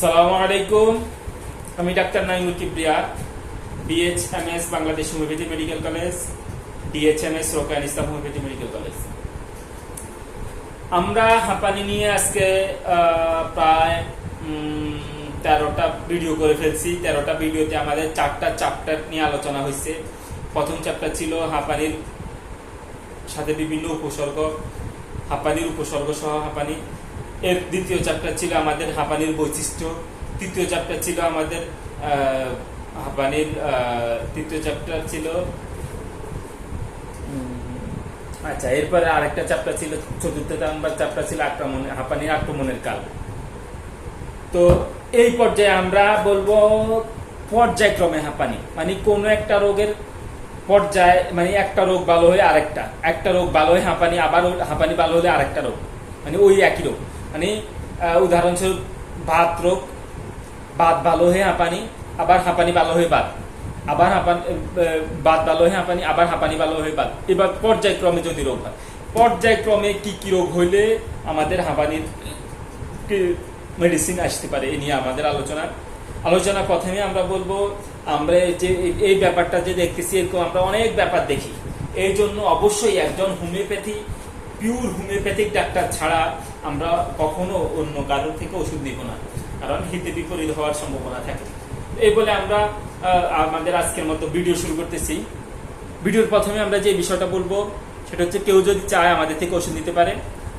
সালামু আলাইকুম আমি doctor Naimul Kibria BHMS Bangladesh homeopathy medical college Islam homeopathy medical college. আমরা হাঁপানি নিয়ে আজকে প্রায় তেরোটা ভিডিও করে ফেলছি। তেরোটা ভিডিওতে আমাদের চারটা চ্যাপ্টার নিয়ে আলোচনা হয়েছে। প্রথম চ্যাপ্টার ছিল হাঁপানির সাথে বিভিন্ন উপসর্গ, হাঁপানির উপসর্গ সহ হাঁপানি। এর দ্বিতীয় চ্যাপ্টার ছিল আমাদের হাঁপানির বৈশিষ্ট্য। তৃতীয় চ্যাপ্টার ছিল আমাদের হাঁপানির তৃতীয় চ্যাপ্টার ছিল আচ্ছা এরপরে আরেকটা চ্যাপ্টার ছিল চতুর্থ নাম্বার চ্যাপ্টার ছিল আক্রমণ, হাঁপানির আক্রমণের কাল। তো এই পর্যায়ে আমরা বলব পর্যায়ক্রমে হাঁপানি মানে কোনো একটা রোগের পর্যায়ে মানে একটা রোগ ভালো হয়ে আরেকটা, একটা রোগ ভালো হয়ে হাঁপানি, আবার হাঁপানি ভালো হলে আরেকটা রোগ মানে ওই একই রোগ। মানে উদাহরণস্বরূপ ভাত রোগ বাত ভালো হয়ে হাঁপানি আবার হাঁপানি ভালো হয়ে বাত। আবার হাঁপানি বাত ভালো হয়ে হাঁপানি আবার হাঁপানি ভালো হয়ে বাত। এবার পর্যায়ক্রমে যদি রোগ হয় পর্যায়ক্রমে কি কি রোগ হইলে আমাদের হাঁপানির মেডিসিন আসতে পারে এ নিয়ে আমাদের আলোচনা। আলোচনা প্রথমে আমরা বলব, আমরা যে, এই ব্যাপারটা যে দেখতেছি, এরকম আমরা অনেক ব্যাপার দেখি। এই জন্য অবশ্যই একজন হোমিওপ্যাথি পিওর হোমিওপ্যাথিক ডাক্তার ছাড়া আমরা কখনো অন্য কারোর থেকে ওষুধ নিব না, কারণ হিতে বিপরীত হওয়ার সম্ভাবনা থাকে। এই বলে আমরা আমাদের আজকের মতো ভিডিও শুরু করতেছি। ভিডিওর প্রথমে আমরা যে বিষয়টা বলব, সেটা হচ্ছে কেউ যদি চায় আমাদের থেকে ওষুধ নিতে পারে,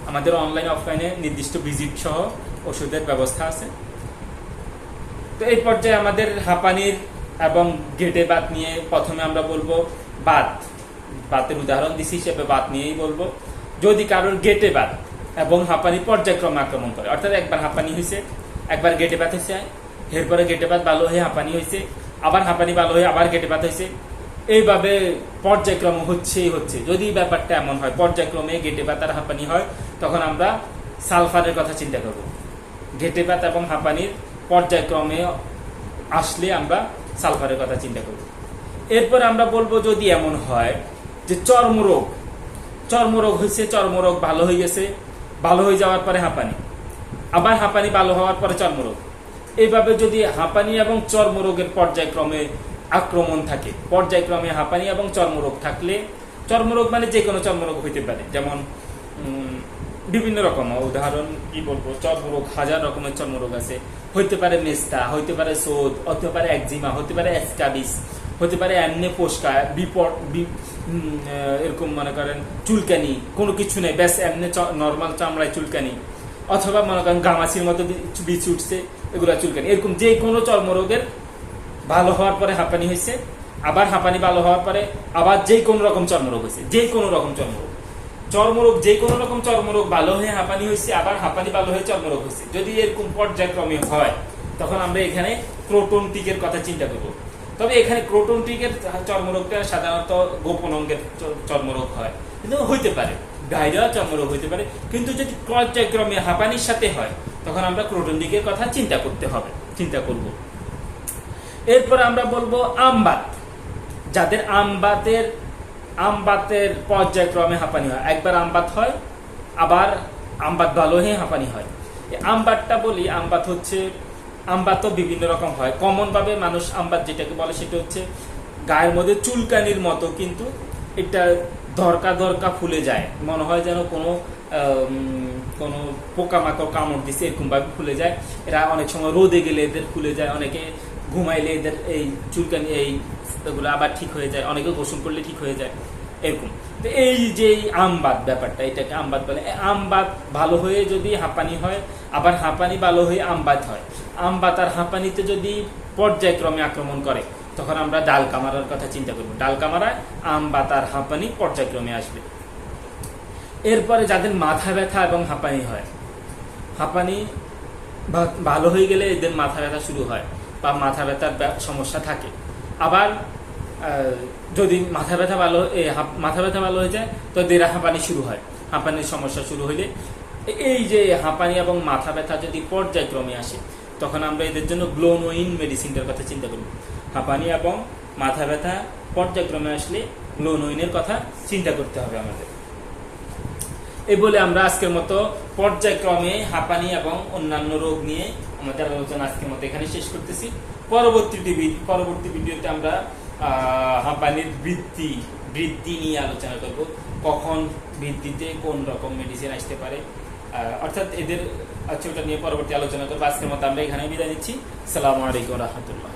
আমাদের অনলাইন অফলাইনে নির্দিষ্ট ভিজিট সহ ওষুধের ব্যবস্থা আছে। তো এই পর্যায়ে আমাদের হাঁপানির এবং গেটে বাত নিয়ে প্রথমে আমরা বলব বাত। বাতের উদাহরণ দিছি হিসেবে বাত নিয়েই বলব। যদি কারোর গেটে বাত এবং হাঁপানি পর্যায়ক্রমে আক্রমণ করে। অর্থাৎ একবার হাঁপানি হয়েছে একবার গেটে বাত হয়েছে এরপরে গেটে বাত ভালো হয়ে হাঁপানি হয়েছে আবার হাঁপানি ভালো হয়ে আবার গেটে বাত হয়েছে এইভাবে পর্যায়ক্রম হচ্ছেই হচ্ছে। যদি ব্যাপারটা এমন হয়, পর্যায়ক্রমে গেটে বাত আর হাঁপানি হয়, তখন আমরা সালফারের কথা চিন্তা করব। ঘেটে বাত এবং হাঁপানির পর্যায়ক্রমে আসলে আমরা সালফারের কথা চিন্তা করব। এরপর আমরা বলব যদি এমন হয় যে চর্মরোগ চর্মরোগ হয়েছে চর্মরোগ ভালো হয়ে গেছে। ভালো হয়ে যাওয়ার পরে হাঁপানি। আবার হাঁপানি ভালো হওয়ার পরে চর্মরোগ। এইভাবে যদি হাঁপানি এবং চর্মরোগের পর্যায়ক্রমে আক্রমণ থাকে, পর্যায়ক্রমে হাঁপানি এবং চর্মরোগ থাকলে, চর্মরোগ মানে যে কোনো চর্মরোগ হইতে পারে। যেমন বিভিন্ন রকম, উদাহরণ কি বলব? চর্মরোগ, হাজার রকমের চর্মরোগ আছে। হইতে পারে মেস্তা, হইতে পারে সোদ, হতে পারে একজিমা, হতে পারে অ্যাস্কাবিস হতে পারে এমনি পোস্কা বিপদ বি- এরকম মনে করেন চুলকানি, কোনো কিছু নেই, ব্যাস এমনি নর্মাল চামড়ায় চুলকানি। অথবা মনে করেন গামাছির মতো বিচ উঠছে, এগুলো চুলকানি। এরকম যে কোনো চর্মরোগের ভালো হওয়ার পরে হাঁপানি হয়েছে, আবার হাঁপানি ভালো হওয়ার পরে আবার যে কোনো রকম চর্মরোগ হয়েছে, যে কোনো রকম চর্মরোগ। চর্মরোগ, যে কোনো রকম চর্মরোগ ভালো হয়ে হাঁপানি হয়েছে, আবার হাঁপানি ভালো হয়ে চর্মরোগ হয়েছে। যদি এরকম পর্যায়ক্রমে হয়, তখন আমরা এখানে ক্রোটন টিকের কথা চিন্তা করব। তবে এখানে ক্রোটন টিকের চর্মরোগটা সাধারণত গোপন অঙ্গের চর্মরোগ হয়। কিন্তু হইতে পারে গাইরা চর্মরোগ হইতে পারে। কিন্তু যদি পর্যায়ক্রমে হাঁপানির সাথে হয়, তখন আমরা ক্রোটন টিকের কথা চিন্তা করতে হবে, চিন্তা করব। এরপর আমরা বলব আমবাত। যাদের আমবাতের আমবাতের পর্যায়ক্রমে হাঁপানি হয়, একবার আমবাত হয়, আবার আমবাত ভালো হয়ে হাঁপানি হয়। আমবাতটা বলি, আমবাত হচ্ছে আমবাত তো বিভিন্ন রকম হয়। কমন ভাবে মানুষ আমবাত যেটাকে বলে সেটা হচ্ছে গায়ের মধ্যে চুলকানির মতো কিন্তু এটা দরকা দরকা ফুলে যায়। মনে হয় যেন কোনো কোনো পোকামাকড় কামড় দিছে এরকম ভাবে ফুলে যায়। এরা অনেক সময় রোদে গেলে এদের ফুলে যায়, অনেকে ঘুমাইলে এদের এই চুলকানি, এই এগুলো আবার ঠিক হয়ে যায়, অনেকে গোসল করলে ঠিক হয়ে যায়। এরকম। তো এই যে আমবাদ ব্যাপারটা, এটাকে আমবাদ বলে। আমবাদ ভালো হয়ে যদি হাঁপানি হয়, আবার হাঁপানি ভালো হয়ে আমবাদ হয়। আমবাত আর হাঁপানিতে যদি পর্যায়ক্রমে আক্রমণ করে, তখন আমরা ডাল কামারার কথা চিন্তা করব। ডাল কামারায় আমবাত আর হাঁপানি পর্যায়ক্রমে আসবে। এরপরে যাদের মাথা ব্যথা এবং হাঁপানি হয়, হাঁপানি ভালো হয়ে গেলে এদের মাথা ব্যথা শুরু হয় বা মাথা ব্যথার ব্যা- সমস্যা থাকে। আবার যদি মাথা ব্যথা ভালো মাথা ব্যথা ভালো হয়ে যায়, তো এদের হাঁপানি শুরু হয়। হাঁপানির সমস্যা শুরু এ- এই যে হাঁপানি এবং মাথা ব্যথা যদি পর্যায়ক্রমে আসে, তখন আমরা এদের জন্য গ্লোনোইন মেডিসিনটার কথা চিন্তা করব হাঁপানি এবং মাথা ব্যথা পর্যায়ক্রমে আসলে গ্লোনোইনের কথা চিন্তা করতে হবে আমাদের। এই বলে আমরা আজকের মতো পর্যায়ক্রমে হাঁপানি এবং অন্যান্য রোগ নিয়ে আমাদের আলোচনা আজকের মতো এখানে শেষ করতেছি। পরবর্তী টিভি- পরবর্তী ভিডিওতে আমরা হাঁপানির বৃদ্ধি বৃদ্ধি নিয়ে আলোচনা করব। কখন বৃদ্ধিতে কোন রকম মেডিসিন আসতে পারে। অর্থাৎ এদের আচ্ছা ওটা নিয়ে পরবর্তী আলোচনা করব। আজকের মতো আমরা এখানে বিদায় নিচ্ছি। সালামু আলাইকুম রহমতুল্লাহ।